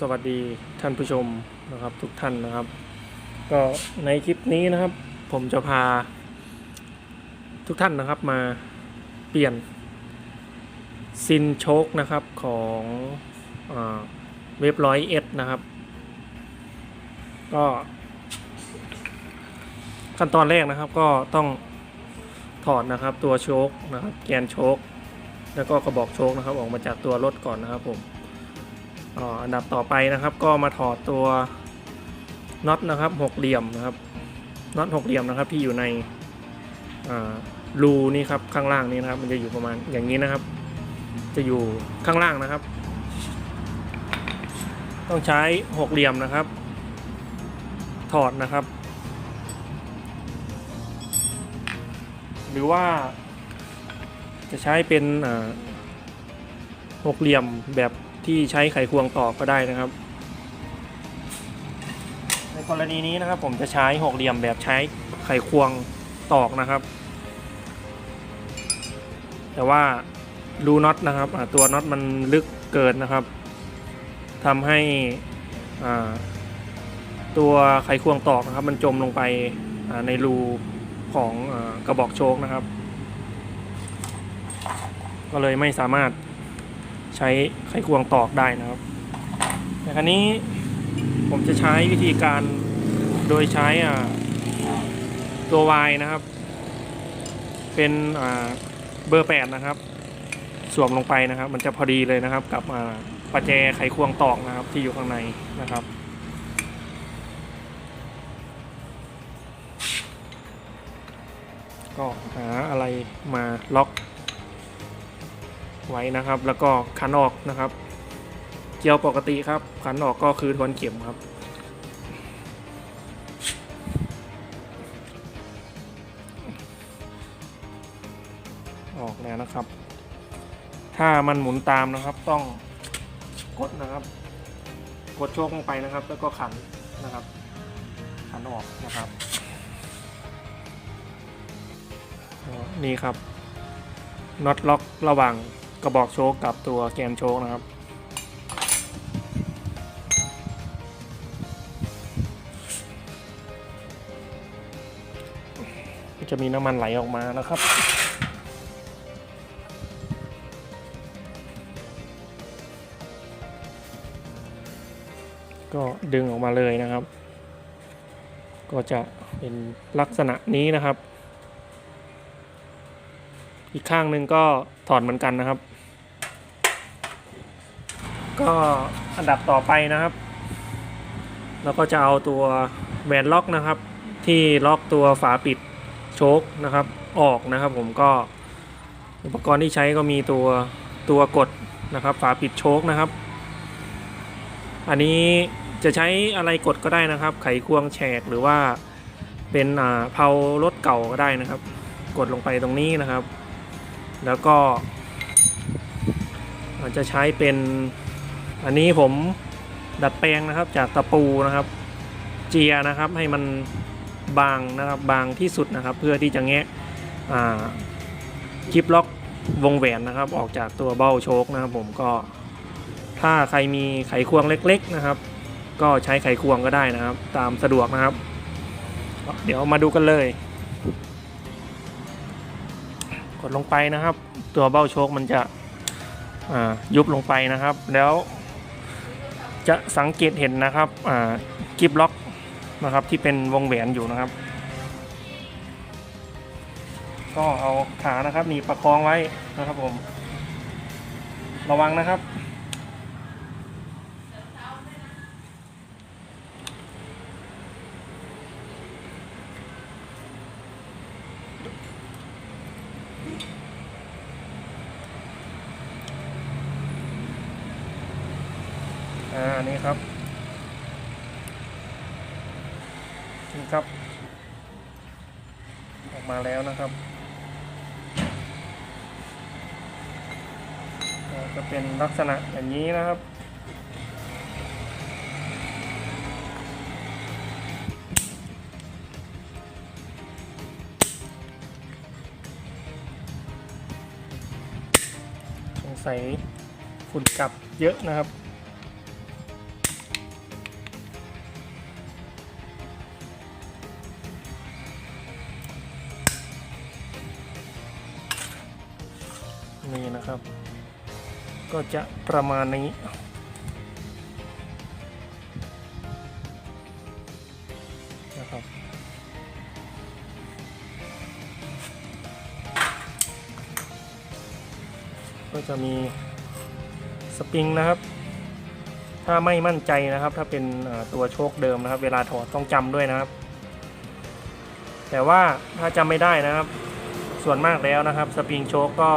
สวัสดีท่านผู้ชมนะครับทุกท่านนะครับ ก็ในคลิปนี้นะครับ ผมจะพา ทุกท่านนะครับมาเปลี่ยนซินโชคนะครับของเว็บร้อยเอสนะครับ ก็ขั้นตอนแรกนะครับก็ต้องถอดนะครับตัวโชคนะครับแกนโชคแล้วก็กระบอกโชคนะครับออกมาจากตัวรถก่อนนะครับผม อ่าอันดับต่อไปนะครับ ก็มาถอดตัวน็อตนะครับหกเหลี่ยมนะครับน็อตหกเหลี่ยมนะครับที่อยู่ในรูนี่ครับข้างล่างนี้นะครับ มันจะอยู่ประมาณอย่างนี้นะครับ จะอยู่ข้างล่างนะครับ ต้องใช้หกเหลี่ยมนะครับ ถอดนะครับ หรือว่าจะใช้เป็นหกเหลี่ยมแบบ ที่ใช้ไขควงตอกก็ได้นะครับ ในกรณีนี้นะครับ ผมจะใช้หกเหลี่ยมแบบใช้ไขควงตอกนะครับ แต่ว่ารูน็อตนะครับตัวน็อตมันลึกเกินนะครับทำให้ตัวไขควงตอกนะครับ มันจมลงไปในรูของอกระบอกโชคนะครับ ก็เลยไม่สามารถ ใช้ไขควงตอกได้นะครับ แต่ครั้นี้ผมจะใช้วิธีการโดยใช้อ่าตัว Y นะครับ เป็นเบอร์8นะครับ สวมลงไปนะครับ มันจะพอดีเลยนะครับ กับอ่าประแจไขควงตอกนะครับ ที่อยู่ข้างในนะครับก็หาอะไรมาล็อก ไว้นะครับ แล้วก็ขันออกนะครับเจียวปกติครับ ขันออกก็คือทวนเข็มครับ ออกแล้วนะครับ ถ้ามันหมุนตามนะครับต้องกดนะครับ กดโชคลงไปนะครับ แล้วก็ขันนะครับ ขันออกนะครับนี่ครับน็อตล็อกระหว่าง กระบอกโชคกับตัวแกนโชคนะครับ จะมีน้ำมันไหลออกมานะครับก็ดึงออกมาเลยนะครับ ก็จะเป็นลักษณะนี้นะครับ อีกข้างหนึ่งก็ถอดเหมือนกันนะครับ ก็อันดับต่อไปนะครับ เราก็จะเอาตัวแหวนล็อกนะครับ ที่ล็อกตัวฝาปิดโชคนะครับออกนะครับ ผมก็อุปกรณ์ที่ใช้ก็มีตัวตัวกดนะครับ ฝาปิดโชคนะครับ อันนี้จะใช้อะไรกดก็ได้นะครับ ไขควงแฉกหรือว่าเป็นอ่าเพารถเก่าก็ได้นะครับ กดลงไปตรงนี้นะครับ แล้วก็อาจจะใช้เป็น อันนี้ผมดัดแปลงนะครับจากตะปูนะครับ เจียนะครับให้มันบางนะครับบางที่สุดนะครับ เพื่อที่จะแงะคลิปล็อกวงแหวนนะครับ ออกจากตัวเบ้าโชคนะครับ ผมก็ถ้าใครมีไขควงเล็ก ๆนะครับ ก็ใช้ไขควงก็ได้นะครับ ตามสะดวกนะครับ เดี๋ยวมาดูกันเลย กดลงไปนะครับ ตัวเบ้าโชคมันจะยุบลงไปนะครับ แล้ว จะสังเกตเห็นนะครับอ่ากิบล็อกนะครับที่เป็นวงแหวนอยู่นะครับ ก็เอาขานะครับหนีประคองไว้นะครับผม ระวังนะครับ นี่ครับนี่ครับ ออกมาแล้วนะครับก็จะเป็นลักษณะอย่างนี้นะครับสงสัยฝุ่นกลับเยอะนะครับ ก็จะประมาณนี้ นะครับ ก็จะมีสปริงนะครับ ถ้าไม่มั่นใจนะครับ ถ้าเป็นตัวโชคเดิมนะครับ เวลาถอดต้องจำด้วยนะครับ แต่ว่าถ้าจำไม่ได้นะครับ ส่วนมากแล้วนะครับ สปริงโชคก็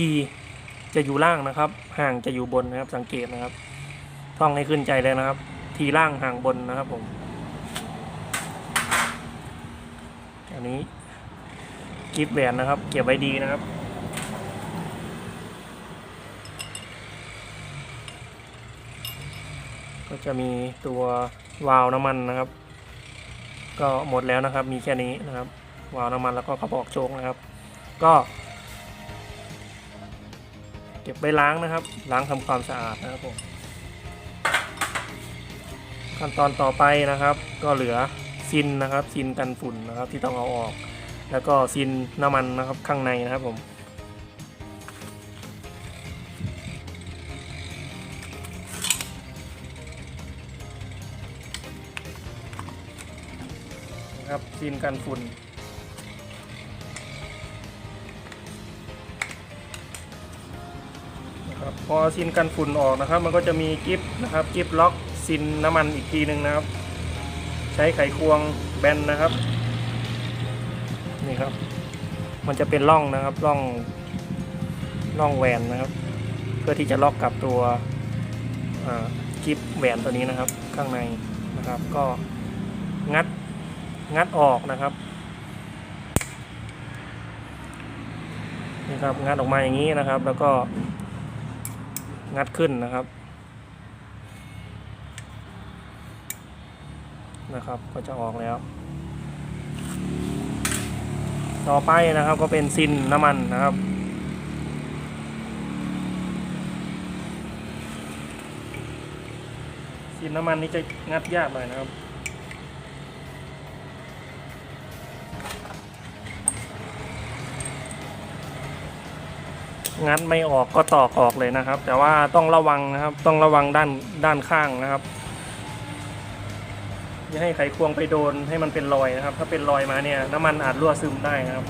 ทีจะอยู่ล่างนะครับ ห่างจะอยู่บนนะครับ สังเกตนะครับ ท่องให้ขึ้นใจเลยนะครับ ทีล่างห่างบนนะครับผม อันนี้กิฟต์แหวนนะครับ เก็บไว้ดีนะครับ ก็จะมีตัววาล์วน้ำมันนะครับ ก็หมดแล้วนะครับ มีแค่นี้นะครับ วาล์วน้ำมันแล้วก็กระบอกโชคนะครับ ก็ ก็บไปล้างนะครับ ล้างทำความสะอาดนะครับผมขั้นตอนต่อไปนะครับ ก็เหลือซินนะครับซินกันฝุ่นนะครับที่ต้องเอาออก แล้วก็ซินน้ำมันนะครับข้างในนะครับผมครับซินกันฝุ่น อซินกันฝุ่นออกนะครับ มันก็จะมีกิฟนะครับกิฟล็อกซินน้ำมันอีกทีหนึ่งนะครับ ใช้ไขควงแบนนะครับนี่ครับ มันจะเป็นร่องนะครับร่องร่องแหวนนะครับ เพื่อที่จะล็อกกับตัวกิฟแหวนตัวนี้นะครับ ข้างในนะครับ ก็งัดงัดออกนะครับนี่ครับงัดออกมาอย่างนี้นะครับ แล้วก็ งัดขึ้นนะครับ นะครับ ก็จะออกแล้ว ต่อไปนะครับก็เป็นซินน้ำมันนะครับซินน้ำมันนี้จะงัดยากหน่อยนะครับ งัดไม่ออกก็ตอกออกเลยนะครับ แต่ว่าต้องระวังนะครับ ต้องระวังด้านด้านข้างนะครับอย่าให้ไขควงไปโดนให้มันเป็นรอยนะครับ ถ้าเป็นรอยมาเนี่ยน้ำมันอาจรั่วซึมได้นะครับ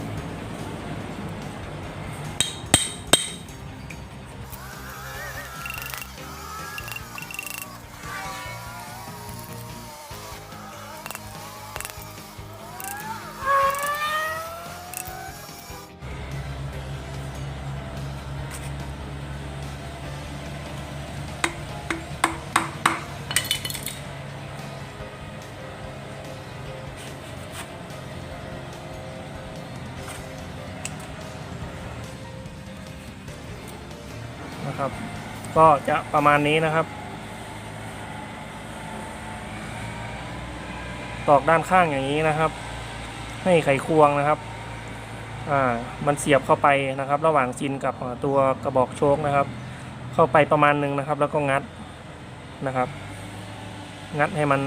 ครับ ก็จะประมาณนี้นะครับ ตอกด้านข้างอย่างนี้นะครับ ให้ไขควงนะครับ อ่า มันเสียบเข้าไปนะครับ ระหว่างจินกับตัวกระบอกโชคนะครับ เข้าไปประมาณหนึ่งนะครับ แล้วก็งัดนะครับ งัดให้มัน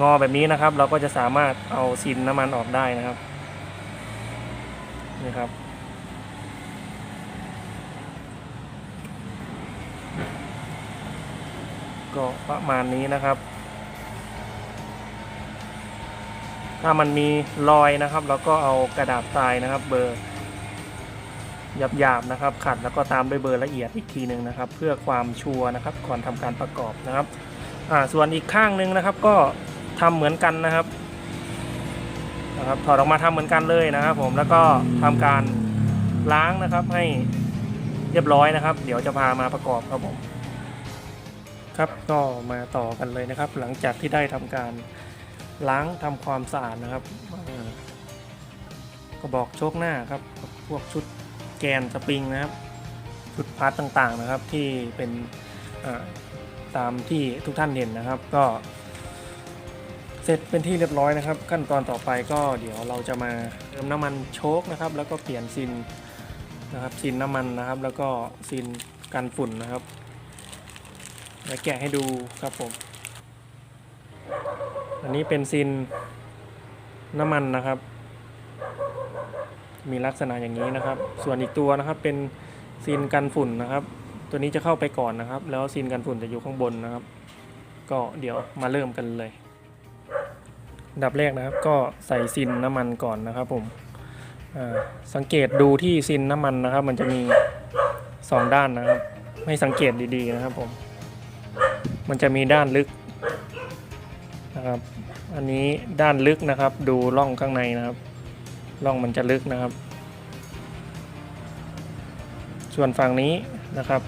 งอแบบนี้นะครับ เราก็จะสามารถเอาซินน้ำมันออกได้นะครับนี่ครับ ก็ประมาณนี้นะครับ ถ้ามันมีรอยนะครับเราก็เอากระดาษทรายนะครับ เบอร์หยาบๆนะครับ ขัดแล้วก็ตามด้วยเบอร์ละเอียดอีกทีหนึ่งนะครับ เพื่อความชัวร์นะครับ ก่อนทำการประกอบนะครับอ่าส่วนอีกข้างหนึ่งนะครับ ก็ทำเหมือนกันนะครับนะครับถอดออกมาทำเหมือนกันเลยนะครับ ผมแล้วก็ทำการล้างนะครับให้เรียบร้อยนะครับ เดี๋ยวจะพามาประกอบครับผม ครับก็มาต่อกันเลยนะครับ หลังจากที่ได้ทำการล้างทำความสะอาดนะครับกระบอกโชคหน้าครับ พวกชุดแกนสปริงนะครับ ชุดพาร์ตต่างๆนะครับที่เป็นตามที่ทุกท่านเห็นนะครับ ก็เสร็จเป็นที่เรียบร้อยนะครับ ขั้นตอนต่อไปก็เดี๋ยวเราจะมาเติมน้ำมันโชคนะครับ แล้วก็เปลี่ยนซินนะครับซินน้ำมันนะครับ แล้วก็ซินกันฝุ่นนะครับ ดี๋ยวแกะให้ดูครับผม อันนี้เป็นซินน้ำมันนะครับ มีลักษณะอย่างนี้นะครับ ส่วนอีกตัวนะครับเป็นซีนกันฝุ่นนะครับ ตัวนี้จะเข้าไปก่อนนะครับ แล้วซีนกันฝุ่นจะอยู่ข้างบนนะครับ ก็เดี๋ยวมาเริ่มกันเลยดับแรกนะครับก็ใส่ซินน้ำมันก่อนนะครับผมสังเกตดูที่ซินน้ำมันนะครับ มันจะมีสองด้านนะครับ ให้สังเกตดีๆนะครับผม มันจะมีด้านลึกนะครับ อันนี้ด้านลึกนะครับ ดูร่องข้างในนะครับ ร่องมันจะลึกนะครับ ส่วนฝั่งนี้นะครับ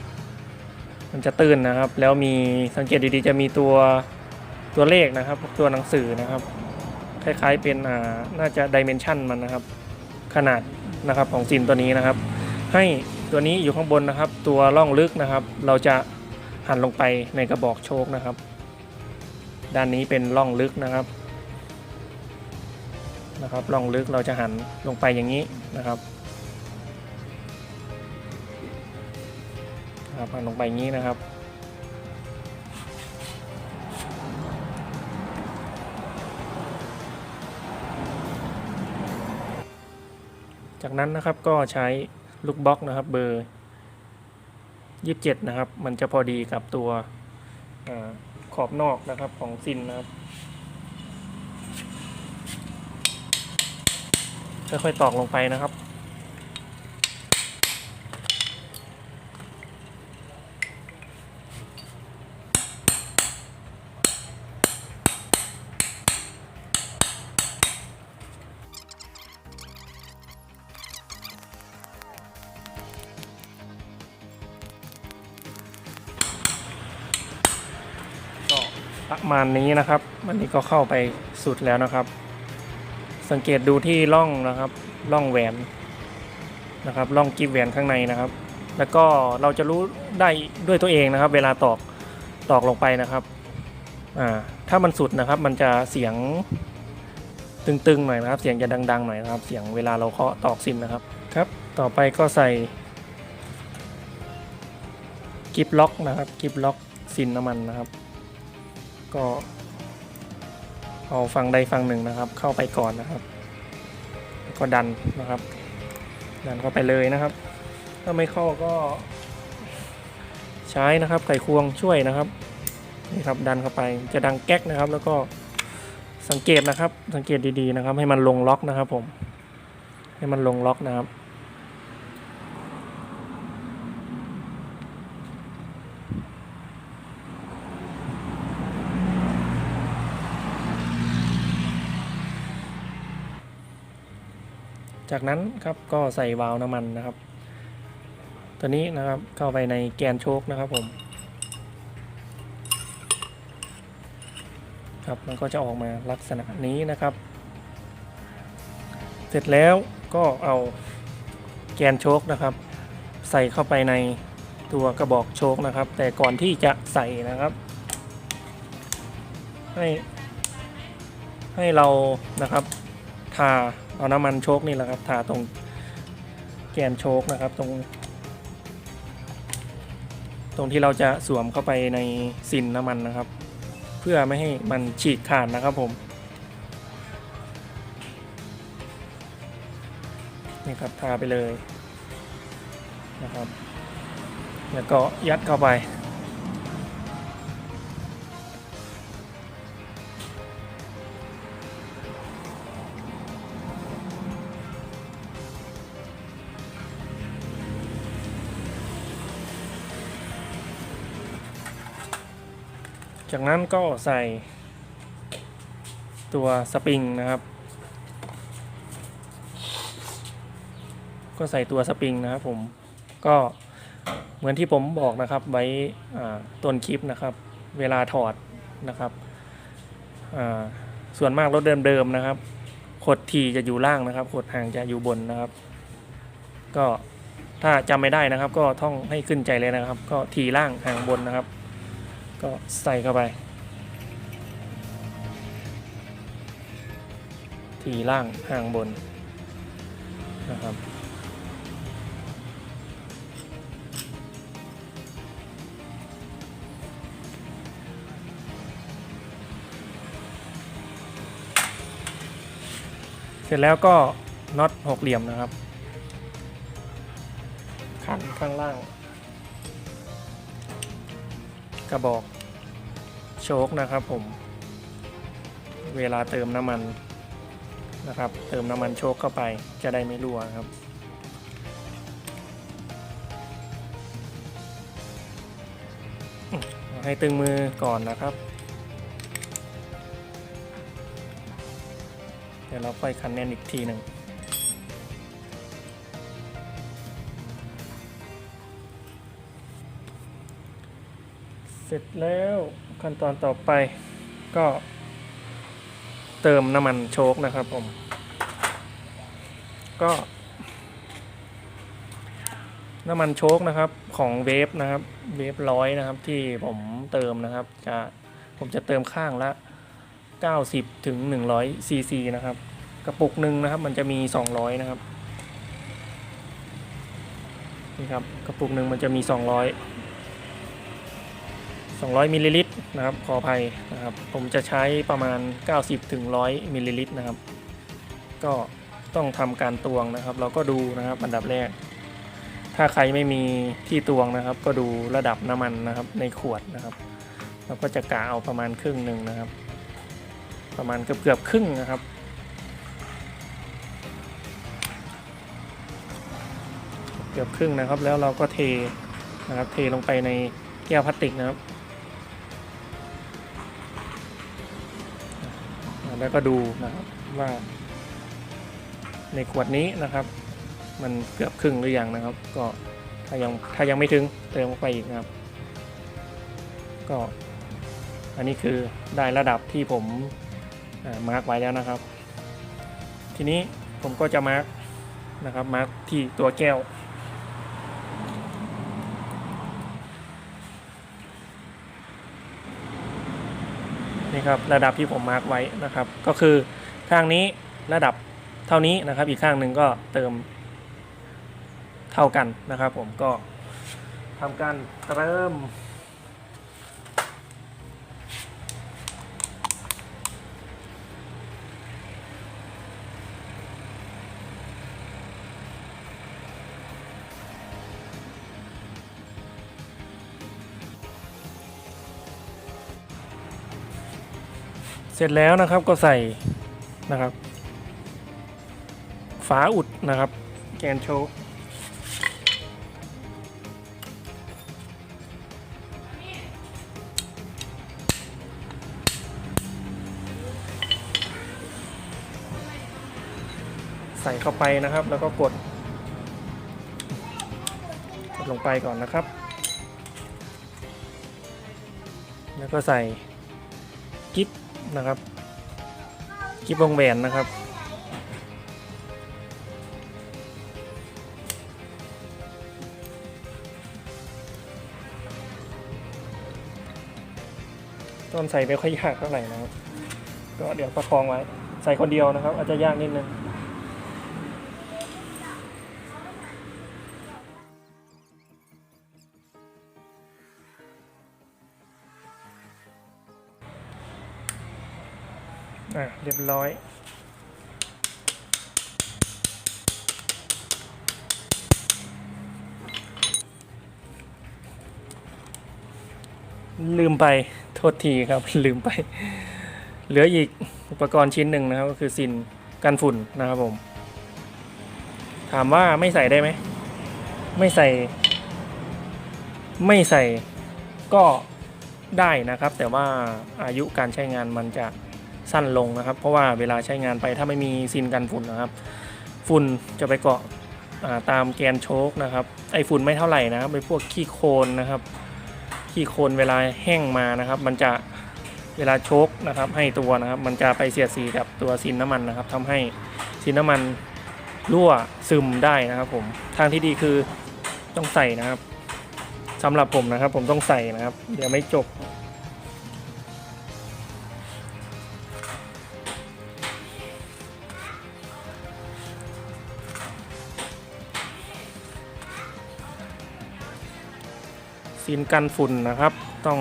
มันจะตื้นนะครับ แล้วมีสังเกตดีๆ จะมีตัวตัวเลขนะครับ ตัวหนังสือนะครับ คล้ายๆเป็นอ่าน่าจะดิเมนชันมันนะครับ ขนาดนะครับของซินตัวนี้นะครับ ให้ตัวนี้อยู่ข้างบนนะครับ ตัวร่องลึกนะครับ เราจะ หันลงไปในกระบอกโชคนะครับ ด้านนี้เป็นร่องลึกนะครับนะครับร่องลึกเราจะหันลงไปอย่างนี้นะครับนะครับหันลงไปอย่างนี้นะครับ จากนั้นนะครับก็ใช้ลูกบล็อกนะครับเบอร์ 27นะครับ มันจะพอดีกับตัวอขอบนอกนะครับของซินนะครับ ค่อยๆตอกลงไปนะครับ ประมาณนี้นะครับอันนี้ก็เข้าไปสุดแล้วนะครับ สังเกตดูที่ร่องนะครับร่องแหวนนะครับร่องกิฟแหวนข้างในนะครับ แล้วก็เราจะรู้ได้ด้วยตัวเองนะครับ เวลาตอกตอกลงไปนะครับอ่าถ้ามันสุดนะครับ มันจะเสียงตึงๆหน่อยนะครับ เสียงจะดัง ๆ หน่อยนะครับ เสียงเวลาเราเคาะตอกซินนะครับครับ ต่อไปก็ใส่กิฟล็อกนะครับกิฟล็อกซินน้ำมันนะครับ ก็เอาฝั่งใดฝั่งหนึ่งนะครับ เข้าไปก่อนนะครับ ก็ดันนะครับ ดันเข้าไปเลยนะครับ ถ้าไม่เข้าก็ใช้นะครับไขควงช่วยนะครับนี่ครับดันเข้าไปจะดังแก๊กนะครับ แล้วก็สังเกตนะครับ สังเกตดีๆนะครับ ให้มันลงล็อกนะครับ ผม ให้มันลงล็อกนะครับ จากนั้นครับก็ใส่วาล์วน้ำมันนะครับ ตัวนี้นะครับเข้าไปในแกนโชคนะครับผมครับมันก็จะออกมาลักษณะนี้นะครับ เสร็จแล้วก็เอาแกนโชคนะครับ ใส่เข้าไปในตัวกระบอกโชคนะครับ แต่ก่อนที่จะใส่นะครับ ให้ให้เรานะครับทา เอาน้ำมันโชคนี่แหละครับทาตรงแกนโชคนะครับ ตรง ตรงที่เราจะสวมเข้าไปในซินน้ำมันนะครับ เพื่อไม่ให้มันฉีกขาดนะครับผมนี่ครับทาไปเลยนะครับ แล้วก็ยัดเข้าไป จากนั้นก็ใส่ตัวสปริงนะครับ ก็ใส่ตัวสปริงนะครับผมก็เหมือนที่ผมบอกนะครับไว้ต้นคลิปนะครับ เวลาถอดนะครับส่วนมากรถเดิมๆนะครับขดทีจะอยู่ล่างนะครับขดห่างจะอยู่บนนะครับ ก็ถ้าจำไม่ได้นะครับ ก็ท่องให้ขึ้นใจเลยนะครับ ก็ทีล่างห่างบนนะครับ ก็ใส่เข้าไป ทีล่างห่างบนนะครับเสร็จแล้วก็น็อตหกเหลี่ยมนะครับ ขันข้างล่าง กระบอก โชคนะครับผม เวลาเติมน้ำมันนะครับ เติมน้ำมันโชคเข้าไปจะได้ไม่รั่วครับ ให้ตึงมือก่อนนะครับ เดี๋ยวเราค่อยคันแน่นอีกทีหนึ่งเสร็จแล้ว ขั้นตอนต่อไปก็เติมน้ำมันโชคนะครับผม ก็ น้ำมันโชคนะครับของเวฟนะครับเวฟร้อยนะครับที่ผมเติมนะครับ จะผมจะเติมข้างละ 90 ถึง 100 ซีซีนะครับ กระปุกหนึ่งนะครับ มันจะมี 200 นะครับนี่ครับกระปุกหนึ่งมันจะมี 200 200มิลลิลิตรนะครับขออภัยนะครับผมจะใช้ประมาณ 90ถึง100มิลลิลิตรนะครับ ก็ต้องทำการตวงนะครับ เราก็ดูนะครับอันดับแรก ถ้าใครไม่มีที่ตวงนะครับ ก็ดูระดับน้ำมันนะครับในขวดนะครับเราก็จะกะเอาประมาณครึ่งหนึ่งนะครับ ประมาณเกือบเกือบครึ่งนะครับเกือบครึ่งนะครับแล้วเราก็เทนะครับเทลงไปในแก้วพลาสติกนะครับ แล้วก็ดูนะครับว่า ในขวดนี้นะครับ มันเกือบครึ่งหรือยังนะครับ ก็ถ้ายังถ้ายังไม่ถึงเติมไปอีกนะครับ ก็อันนี้คือได้ระดับที่ผมมาร์กไว้แล้วนะครับ ทีนี้ผมก็จะมาร์กนะครับมาร์กที่ตัวแก้ว นี่ครับระดับที่ผมมาร์กไว้นะครับ ก็คือข้างนี้ระดับเท่านี้นะครับ อีกข้างหนึ่งก็เติมเท่ากันนะครับ ผมก็ทำการเริ่ม ร็จแล้วนะครับก็ใส่นะครับ ฝาอุดนะครับ แกนโชว์ใส่เข้าไปนะครับ แล้วก็กดกดลงไปก่อนนะครับ แล้วก็ใส่กิ๊บ นะครับกิ๊บวงแหวนนะครับ ตอนใส่ไม่ค่อยยากเท่าไหร่นะครับ ก็เดี๋ยวประคองไว้ ใส่คนเดียวนะครับ อาจจะยากนิดนึง เรียบร้อย ลืมไปโทษทีครับ ลืมไป เหลืออีกอุปกรณ์ชิ้นหนึ่งนะครับ ก็คือซินกันฝุ่นนะครับผม ถามว่าไม่ใส่ได้ไหม ไม่ใส่ ไม่ใส่ก็ได้นะครับ แต่ว่าอายุการใช้งานมันจะ สั้นลงนะครับ เพราะว่าเวลาใช้งานไปถ้าไม่มีซินกันฝุ่นนะครับ ฝุ่นจะไปเกาะาตามแกนโชคนะครับ ไอฝุ่นไม่เท่าไหร่นะไอพวกขี้โคลนนะครับ ขี้โคลนเวลาแห้งมานะครับ มันจะเวลาโชกนะครับ ให้ตัวนะครับ มันจะไปเสียดสีกับตัวซินน้ำมันนะครับทำให้ซินน้ำมันรั่วซึมได้นะครับ ผมทางที่ดีคือต้องใส่นะครับสำหรับผมนะครับ ผมต้องใส่นะครับ เดี๋ยวไม่จบ ซีนกันฝุ่นนะครับ ต้อง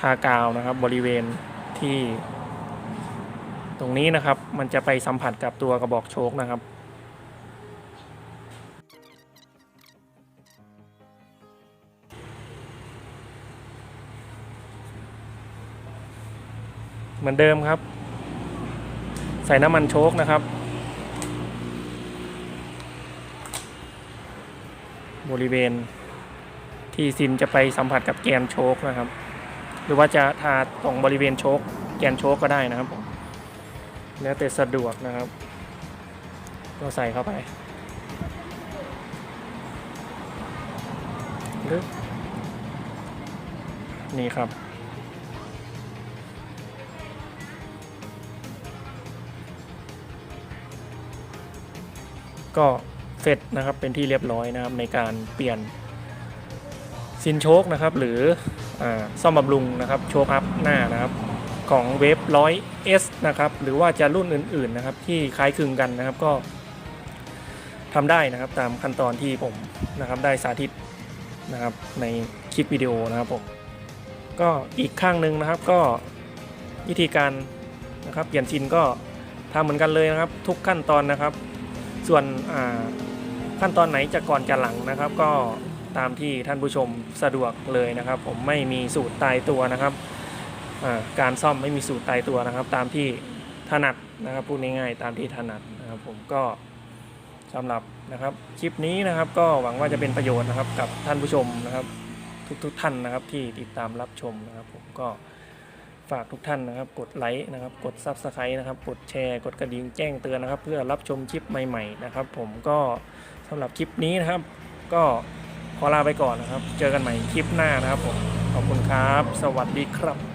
ทากาวนะครับบริเวณที่ ตรงนี้นะครับมันจะไปสัมผัสกับตัวกระบอกโชคนะครับเหมือนเดิมครับ ใส่น้ำมันโชคนะครับ บริเวณ ที่ซินจะไปสัมผัสกับแกนโชคนะครับ หรือว่าจะทาตรงบริเวณโชคแกนโชคก็ได้นะครับผมแล้วแต่สะดวกนะครับ ก็ใส่เข้าไปนี่ครับ ก็เสร็จนะครับเป็นที่เรียบร้อยนะครับในการเปลี่ยน ซินโชคนะครับ หรืออซ่อมบำรุงนะครับโชคอัพหน้านะครับของเวฟร้อยเอสนะครับ หรือว่าจะรุ่นอื่นๆนะครับ ที่คล้ายคลึงกันนะครับก็ทำได้นะครับตามขั้นตอนที่ผมนะครับได้สาธิตนะครับในคลิปวิดีโอนะครับผมก็อีกข้างหนึ่งนะครับก็วิธีการนะครับเปลี่ยนซินก็ทำเหมือนกันเลยนะครับ ทุกขั้นตอนนะครับ ส่วนขั้นตอนไหนจะก่อนจะหลังนะครับ ก็ ตามที่ท่านผู้ชมสะดวกเลยนะครับ ผมไม่มีสูตรตายตัวนะครับการซ่อมไม่มีสูตรตายตัวนะครับ ตามที่ถนัดนะครับพูดง่ายๆตามที่ถนัดนะครับ ผมก็สำหรับนะครับคลิปนี้นะครับ ก็หวังว่าจะเป็นประโยชน์นะครับ กับท่านผู้ชมนะครับ ทุกๆท่านนะครับที่ติดตามรับชมนะครับ ผมก็ฝากทุกท่านนะครับ กดไลค์นะครับ กด Subscribe นะครับ กดแชร์ กดกระดิ่งแจ้งเตือนนะครับ เพื่อรับชมคลิปใหม่ ๆ นะครับ ผมก็สำหรับคลิปนี้นะครับ ก็ ขอลาไปก่อนนะครับ เจอกันใหม่คลิปหน้านะครับผม ขอบคุณครับ สวัสดีครับ